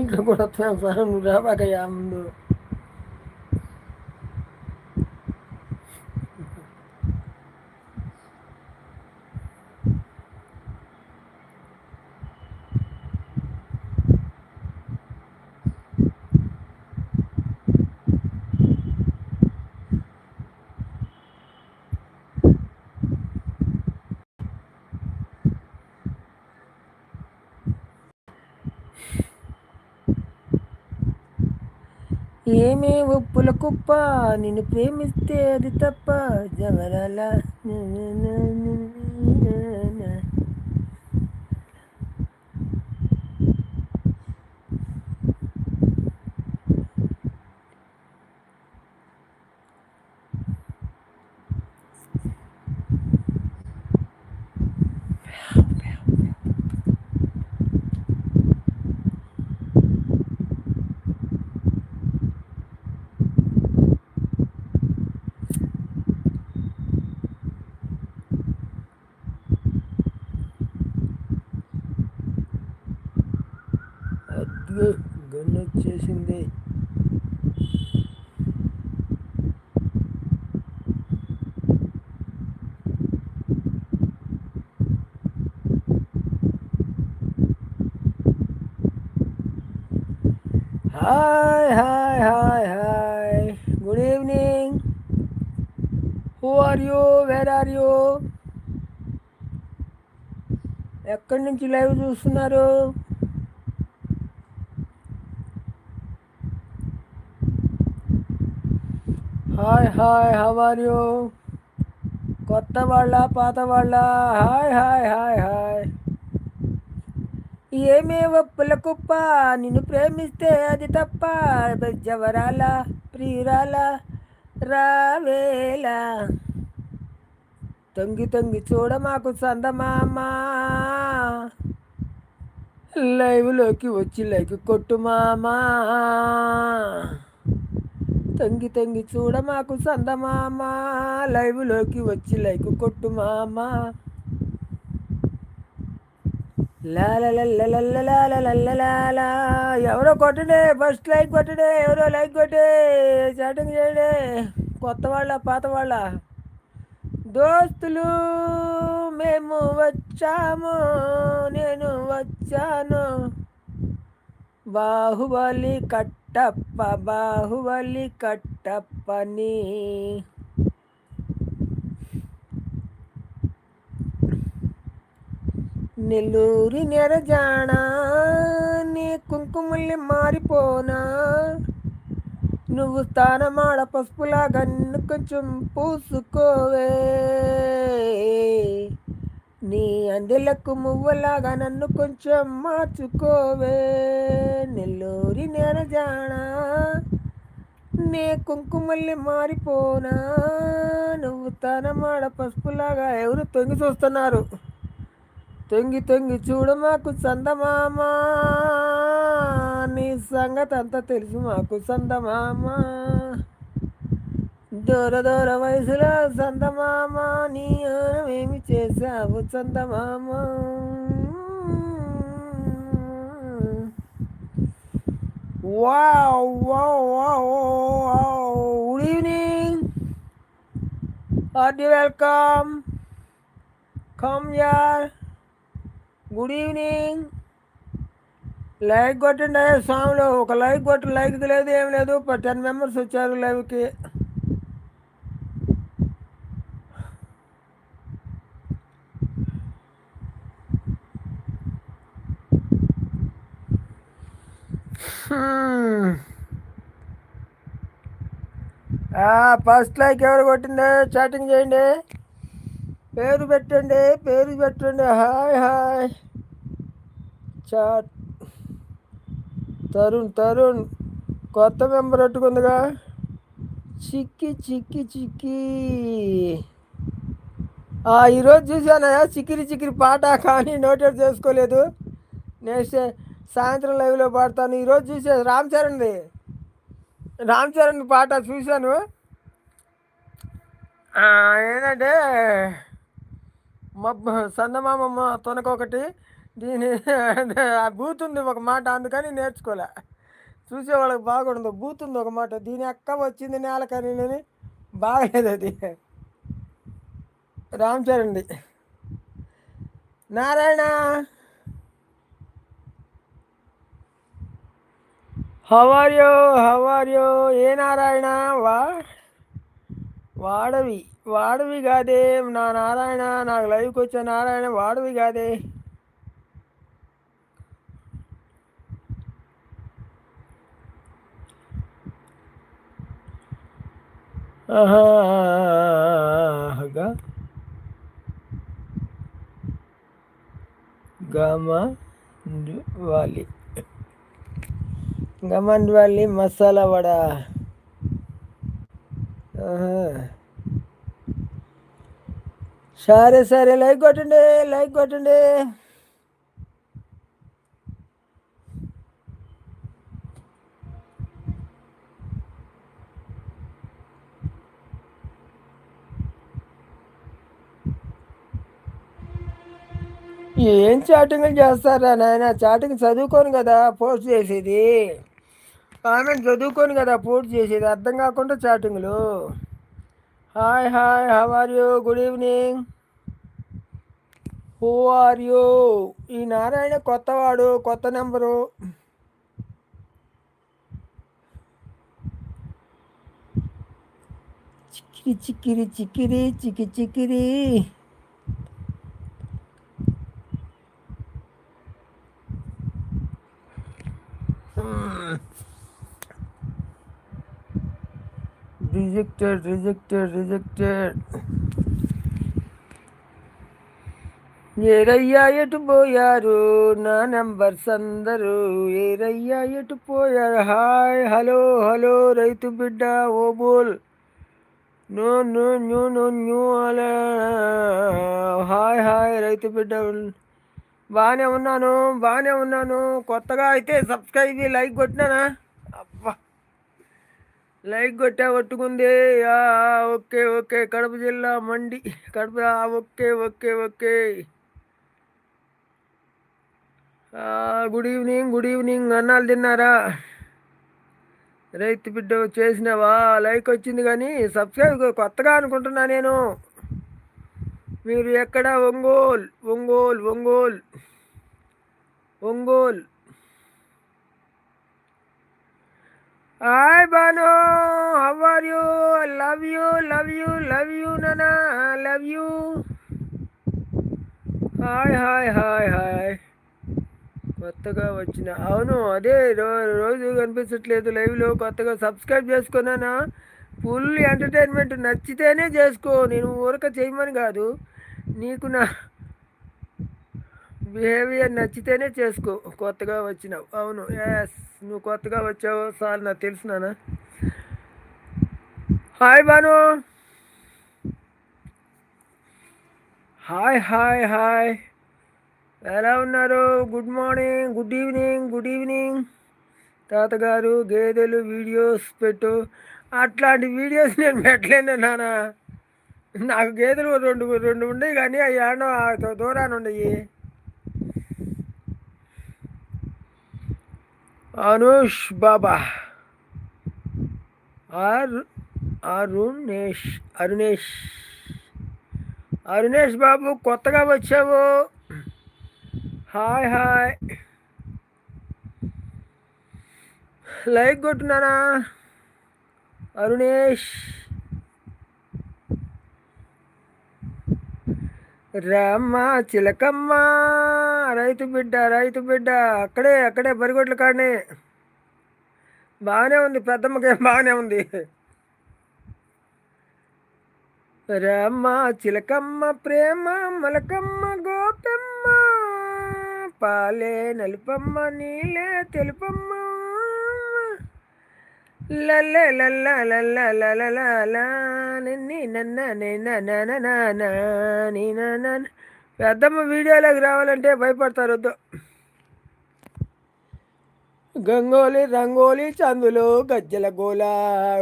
Entwicklerkonzerns Sachen und da war ja nur. ఏమే ఒప్పుల కుప్ప? నిన్ను ప్రేమిస్తే అది తప్ప జవరాల. Hi hi hi hi good evening who are you where are you ఎక్కడి నుంచి లైవ్ చూస్తున్నారు? Hi hi how are you కొత్త వాళ్ళ పాత వాళ్ళ. హాయ్ హాయ్ హాయ్ హాయ్ ఏమే ఒప్పుల కుప్ప నిన్ను ప్రేమిస్తే అది తప్ప జవరాల ప్రియురాల రావేలా. తొంగి తొంగి చూడ మాకు సందమామా. లైవ్లోకి వచ్చి లైక్ కొట్టు మామా. తొంగి తొంగి చూడ మాకు సందమామా. లైవ్లోకి వచ్చి లైక్ కొట్టు మామా. ఎవరో కొట్టడే ఫస్ట్ లైక్ కొట్టడే ఎవరో లైక్ కొట్టే చాటింగ్ చేయడే కొత్త వాళ్ళ పాత వాళ్ళ దోస్తులు మేము వచ్చాము నేను వచ్చాను బాహుబలి కట్టప్ప బాహుబలి కట్టప్పని నెల్లూరి నెరజాణ నీ కుంకుమల్లి మారిపోనా? నువ్వు స్థానమాడ పసుపులాగా కొంచెం పూసుకోవే. నీ అందెలకు మువ్వలాగా నన్ను కొంచెం మార్చుకోవే. నెల్లూరి నెరజాణ నీ కుంకుమల్లి మారిపోనా? నువ్వు తనమాడ పసుపులాగా ఎవరు తొంగి చూస్తున్నారు? తొంగి తొంగి చూడు మాకు సందమామా నీ సంగతి అంతా తెలుసు మాకు సందమామ దూర దూర వయసులో సందమామ నీ ఏమి చేశావు సందమామ wow wow, wow, wow. Good evening. Hearty welcome. Come. Good evening like కొట్టండి స్వామిలో. ఒక లైక్ కొట్టి లైక్ లేదు ఏం లేదు. టెన్ మెంబర్స్ వచ్చారు లైవ్కి ఫస్ట్ లైక్ ఎవరు కొట్టిందే చాటింగ్ చేయండి. పేరు పెట్టండి పేరు పెట్టండి. Hi hi. Chat. Tarun Tarun. కొత్త మెంబర్ పెట్టుకుందిగా చిక్కి చిక్కి చిక్కి. ఈరోజు చూశానయా చిక్కిరి చిక్కిరి పాట కానీ నోటెడ్ చేసుకోలేదు. నెక్స్ట్ సాయంత్రం లైవ్లో పాడతాను. ఈరోజు చూసే రామ్ చరణ్ది. రామ్ చరణ్ పాట చూశాను. ఏంటంటే మబ్బ సందమామ తొనకొకటి దీని బూతుంది ఒక మాట అందుకని నేర్చుకోలే. చూసే వాళ్ళకి బాగుండదు బూతుంది ఒక మాట. దీని అక్క వచ్చింది నేలకని నేను బాగలేదు అది. రామ్ చరణ్ది నారాయణ! హవార్యో హవార్యో ఏ నారాయణ? వా వాడవి. వాడవి కాదే నా నారాయణ నాకు లైవ్కి వచ్చే నారాయణ వాడవి కాదే. గమండ్ వాలి గమండ్ వాలి మసాలా వడ. సరే సరే లైక్ కొట్టండి లైక్ కొట్టండి. ఏం చాటింగ్లు చేస్తారా నాయన? చాటింగ్ చదువుకోను కదా పోస్ట్ చేసేది. కామెంట్ చదువుకోను కదా పోస్ట్ చేసేది. అర్థం కాకుండా చాటింగ్లు hi hi how are you good evening who are you ఈ నారాయణ కొత్తవాడు కొత్త నెంబరు చిక్కిరి చిక్కిరి చిక్కిరి చిక్కి చిక్కిరి. రిజెక్టెడ్ రిజెక్టెడ్ రిజెక్టెడ్ ఏరయ్యా ఎటు పోయారు? నా నెంబర్స్ అందరూ ఏరయ్యా ఎటు పోయారు? హాయ్ హలో హలో రైతు బిడ్డ ఓ బోల్. No no new no new అలా. హాయ్ హాయ్ రైతు బిడ్డ. బాగానే ఉన్నాను బాగానే ఉన్నాను. కొత్తగా అయితే సబ్స్క్రైబ్ లైక్ కొట్టినానా? లైక్ కొట్టా పట్టుకుంది. Okay okay. కడప జిల్లా మండి. Kadapa okay okay okay. Good evening good evening. అన్నాలు తిన్నారా? రైతు బిడ్డ చేసినావా? లైక్ వచ్చింది కానీ సబ్స్క్రైబ్ కొత్తగా అనుకుంటున్నా నేను. మీరు ఎక్కడ? Ongole Ongole Ongole Ongole. Hi Banu how are you love you love you love you నానా love you hi hi hi hi. కొత్తగా వచ్చిన అవును అదే రోజు కనిపించట్లేదు లైవ్లో కొత్తగా సబ్స్క్రైబ్ చేసుకున్నానా ఫుల్ ఎంటర్టైన్మెంట్ నచ్చితేనే చేసుకో నేను ఊరక చేయమని కాదు. నీకు నా బిహేవియర్ నచ్చితేనే చేసుకో. కొత్తగా వచ్చినావు. అవును. ఎస్ నువ్వు కొత్తగా వచ్చావు సార్ నాకు తెలిసినానా hi Banu hi hi hi ఎలా ఉన్నారు? Good morning good evening good evening తాతగారు గేదెలు వీడియోస్ పెట్టు. అట్లాంటి వీడియోస్ నేను పెట్టలేను నాన్న. నాకు గేదెలు రెండు రెండు ఉండేవి కానీ అవి ఏడో దూరాన్ని ఉండయి అనుష్ బాబా. ఆర్ అరుణేష్ అరుణేష్. అరుణేష్ బాబు కొత్తగా వచ్చావు. Hi hi. లైక్ కొట్టున్నానా అరుణేష్. రామ్మ చిలకమ్మ. రైతు బిడ్డ రైతు బిడ్డ అక్కడే అక్కడే బరిగొడ్ల కాడనే. బాగానే ఉంది పెద్దమ్మకే బాగానే ఉంది. రామ్మ చిలకమ్మ ప్రేమ మలకమ్మ గోపమ్మ. పాలే నలుపమ్మ నీలే తెలుపమ్మ. లల్ల లల్ల లల్ల లల పెద్దమ్మ వీడియోలోకి రావాలంటే భయపడతారు వద్దు గంగోలి రంగోలి చందులు గజ్జల గోల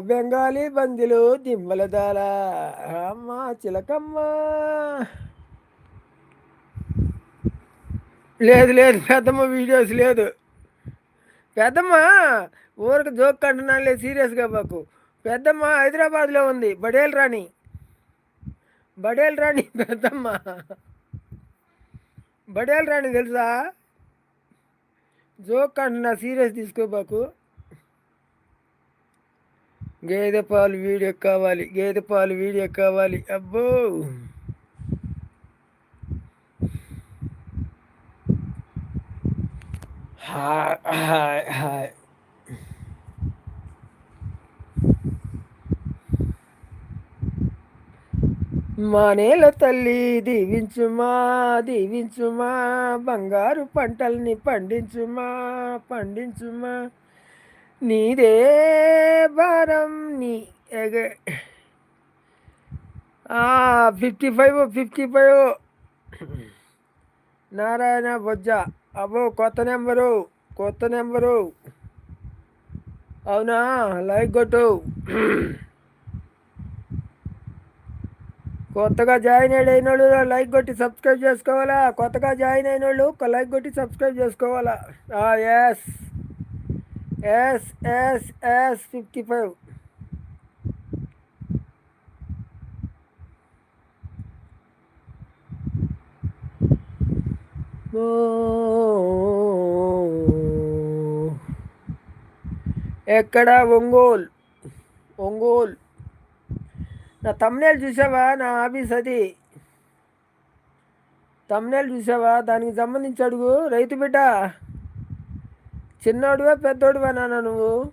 బెంగాలీ బందిలు దిమ్మల దాల అమ్మ చిలకమ్మ లేదు లేదు పెద్దమ్మ వీడియోస్ లేదు పెద్దమ్మ ఊరికి జోక్ అంటున్నాను లేదు సీరియస్గా బాకు పెద్దమ్మ హైదరాబాద్లో ఉంది. బడేల్ రాణి. బడేల్ రాణి పెద్దమ్మ. బడేల్ రాణి తెలుసా? జోక్ అంటున్నా సీరియస్ తీసుకోబాకు. గేదె పాలు వీడియో కావాలి గేదె పాలు వీడియో కావాలి. అబ్బో! Hi hi hi. మా నేల తల్లి దీవించుమా దీవించుమా బంగారు పంటల్ని పండించుమా పండించుమా. నీదే భారం నీ ఎగ fifty five fifty five Narayana బొజ్జ. అబ్బో కొత్త నెంబరు కొత్త నెంబరు. అవునా? లైక్ కొట్టు. కొత్తగా జాయిన్ అయిన వాళ్ళు లైక్ కొట్టి సబ్స్క్రైబ్ చేసుకోవాలా? కొత్తగా జాయిన్ అయిన వాళ్ళు ఒక లైక్ కొట్టి సబ్స్క్రైబ్ చేసుకోవాలా? Yes yes yes yes fifty five ఎక్కడ ఒంగోల్? ఒంగోల్. నా తమ్నేల్ చూసావా? నా ఆఫీస్ అది. తమ్నేల్ చూసావా? దానికి సంబంధించి అడుగు. రైతు బిడ్డ. చిన్నోడివా పెద్దోడివా నాన్న నువ్వు?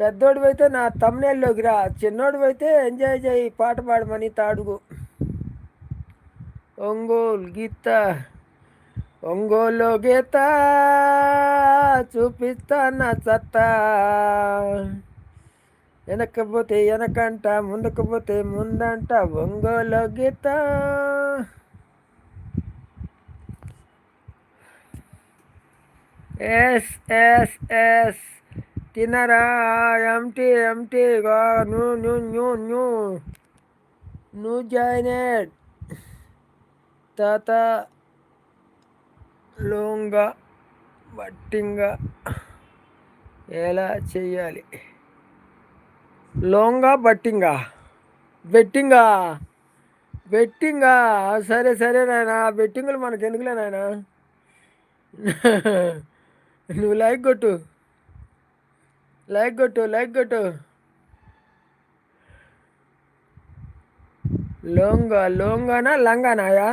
పెద్దోడివైతే నా తమ్నేల్లోకి రా. చిన్నోడివైతే ఎంజాయ్ చేయి. పాట పాడమని తాడుగు. ఒంగోలు గీత. ఒంగోలు గీత. చూపిస్తా నా చత్తా వెనకపోతే వెనకంట ముందుకు ముందంట Ongole Geetha. Yes yes yes. తినరా ఎంటీ empty new new new new new joined తాత లోంగా బట్టింగా ఎలా చేయాలి లోంగా బట్టింగా? బెట్టింగా? బెట్టింగా? సరే సరే నాయన బెట్టింగులు మనకు ఎందుకులే నాయన? నువ్వు లైక్ కొట్టు. లైక్ కొట్టు లైక్ కొట్టు. లోంగా లోంగానా లంగానాయా?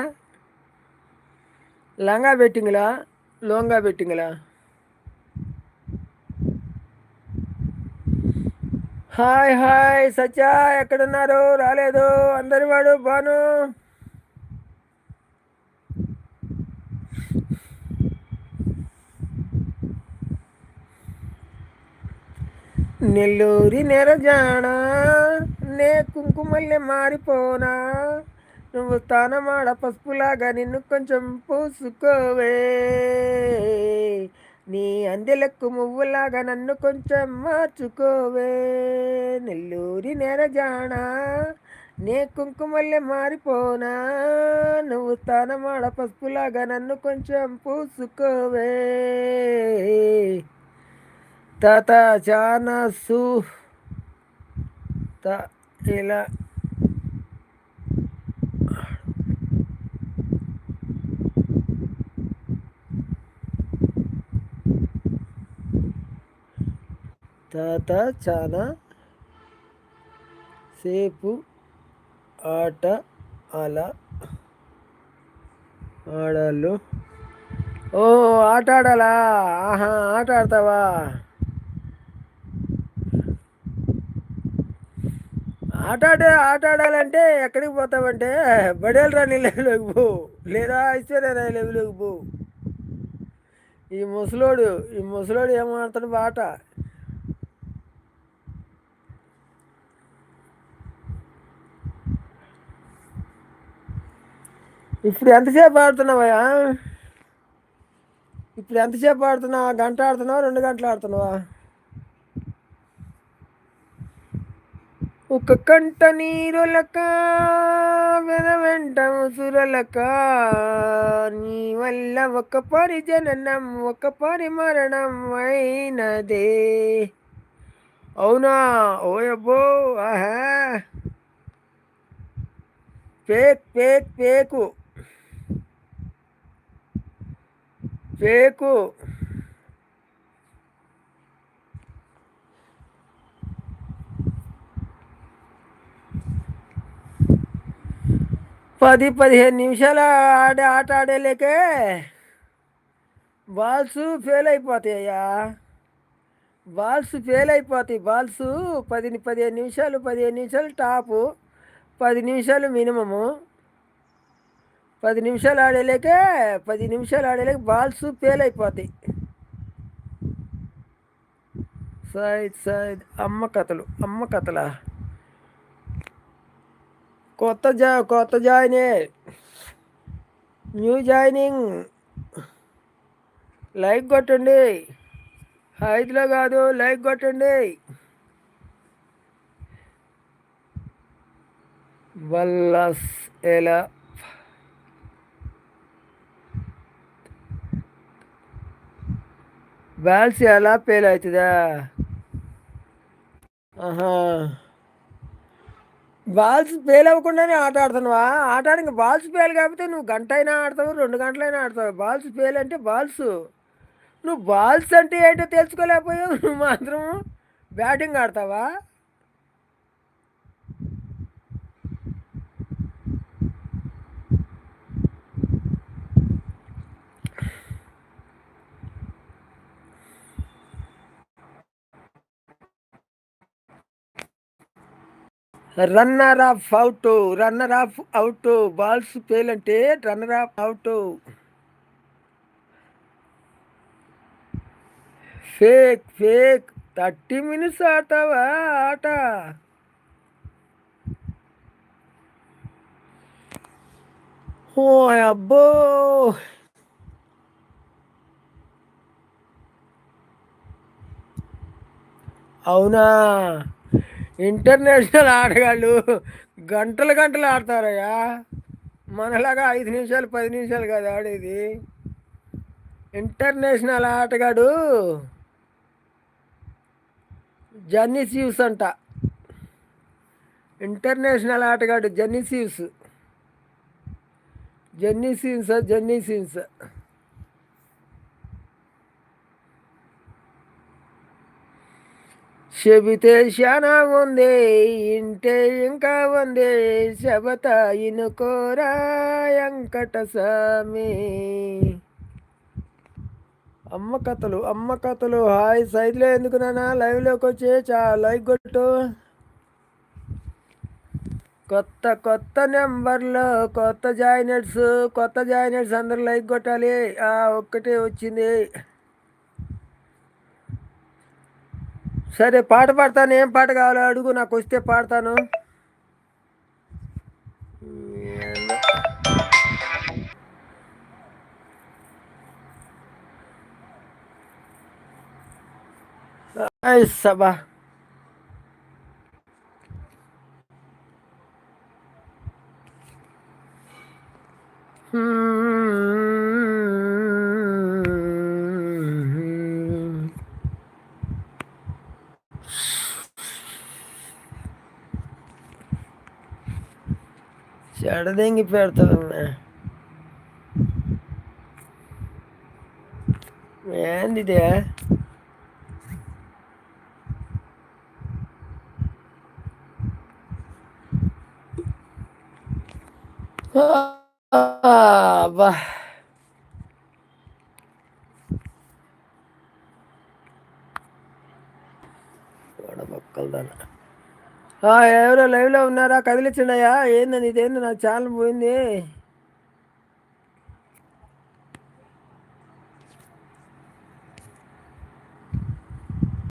లంగా బెట్టింగ్లా? లోంగా బెట్టింగ్లా? హాయ్ హాయ్ సత్య ఎక్కడున్నారు? రాలేదు. అందరి వాడు బాను నెల్లూరి నెరజానా నే కుంకుమల్లె మారిపోనా? నువ్వు స్థానమాడ పసుపులాగా నిన్ను కొంచెం పూసుకోవే. నీ అందెలకు మువ్వులాగా నన్ను కొంచెం మార్చుకోవే. నెల్లూరి నెరజానా నే కుంకుమల్లె మారిపోనా. నువ్వు స్థానమాడ పసుపులాగా నన్ను కొంచెం పూసుకోవే. తాత చాలా త ఇలా. తాత చాలా సేపు ఆట అలా ఆడాలు. ఓ ఆట ఆడాలా? ఆహా ఆట ఆడతావా? ఆట ఆడే ఆట ఆడాలంటే ఎక్కడికి పోతావంటే? బడేలు రాని లెవెల్లోకి పో. లేదా ఐశ్వర్య లెవెల్లోకి పో. ఈ ముసలోడు ఈ ముసలోడు ఏమాడుతున్నాడు బాట ఇప్పుడు ఎంతసేపు ఆడుతున్నావయ్యా? ఇప్పుడు ఎంతసేపు ఆడుతున్నావా? గంట ఆడుతున్నావా? రెండు గంటలు ఆడుతున్నావా? ఒక కంట నీరులక వెన వెంట ముసురలక నీ వల్ల ఒక పరిజననం ఒక పరిమరణం అయినదే. అవునా? ఓయబ్బో! ఆహా! పేక్ పేక్ పేకు పేకు పది పదిహేను నిమిషాలు ఆడే ఆట ఆడేలేకే బాల్స్ ఫెయిల్ అయిపోతాయ్యా బాల్స్ ఫెయిల్ అయిపోతాయి బాల్స్ పది పదిహేను నిమిషాలు పదిహేను నిమిషాలు టాపు పది నిమిషాలు మినిమము పది నిమిషాలు ఆడేలేకే పది నిమిషాలు ఆడేలేక బాల్స్ ఫెయిల్ అయిపోతాయి. సైడ్ సైడ్ అమ్మ కథలు అమ్మ కథలా. కొత్త జా కొత్త జాయినే. New joining. లైక్ కొట్టండి. ఐదులో కాదు లైక్ కొట్టండి. వల్లస్ ఎలా బ్యాల్స్ ఎలా పేల్ అవుతుందా? ఆహా. బాల్స్ ఫెయిల్ అవ్వకుండానే ఆట ఆడుతున్నావా? ఆట ఆడి బాల్స్ ఫెయిల్ కాకపోతే నువ్వు గంట అయినా ఆడతావు రెండు గంటలైనా ఆడతావు. బాల్స్ ఫెయిల్ అంటే బాల్స్ నువ్వు బాల్స్ అంటే ఏంటో తెలుసుకోలేకపోయావు నువ్వు మాత్రం batting ఆడతావా? Runner off out runner off out balls fail అంటే runner off out. Fake fake thirty minutes ఆడతావా? ఆట. ఓ అబ్బో. అవునా? ఇంటర్నేషనల్ ఆటగాళ్ళు గంటలు గంటలు ఆడతారయ్యా. మనలాగా ఐదు నిమిషాలు పది నిమిషాలు కాదు ఆడేది. ఇంటర్నేషనల్ ఆటగాడు జన్నీ సీవ్స్ అంట. ఇంటర్నేషనల్ ఆటగాడు జన్నీ సీవ్స్. జన్నీ సీన్స్ జన్నీ సీన్స్ చెబితే శానా ఉంది ఇంటే ఇంకా ఉంది శబత ఇనుకోరా వెంకట స్వామి. అమ్మ కథలు అమ్మ కథలు హాయ్ సైడ్లో ఎందుకు నాన్న? లైవ్లోకి వచ్చి చా లైక్ కొట్టు. కొత్త కొత్త నెంబర్లో కొత్త జాయినర్స్ కొత్త జాయినర్స్ అందరు లైక్ కొట్టాలి. ఒక్కటే వచ్చింది. సరే పాట పాడతాను. ఏం పాట కావాలో అడుగు నాకు వస్తే పాడతాను. సభ. Dediğin gibi verdim ben. Beğendi de. Ah, bah. Orada bakkaldan. ఎవరో లైవ్లో ఉన్నారా? కదిలించండియా ఏందని ఇదేంది నా ఛానల్ పోయింది?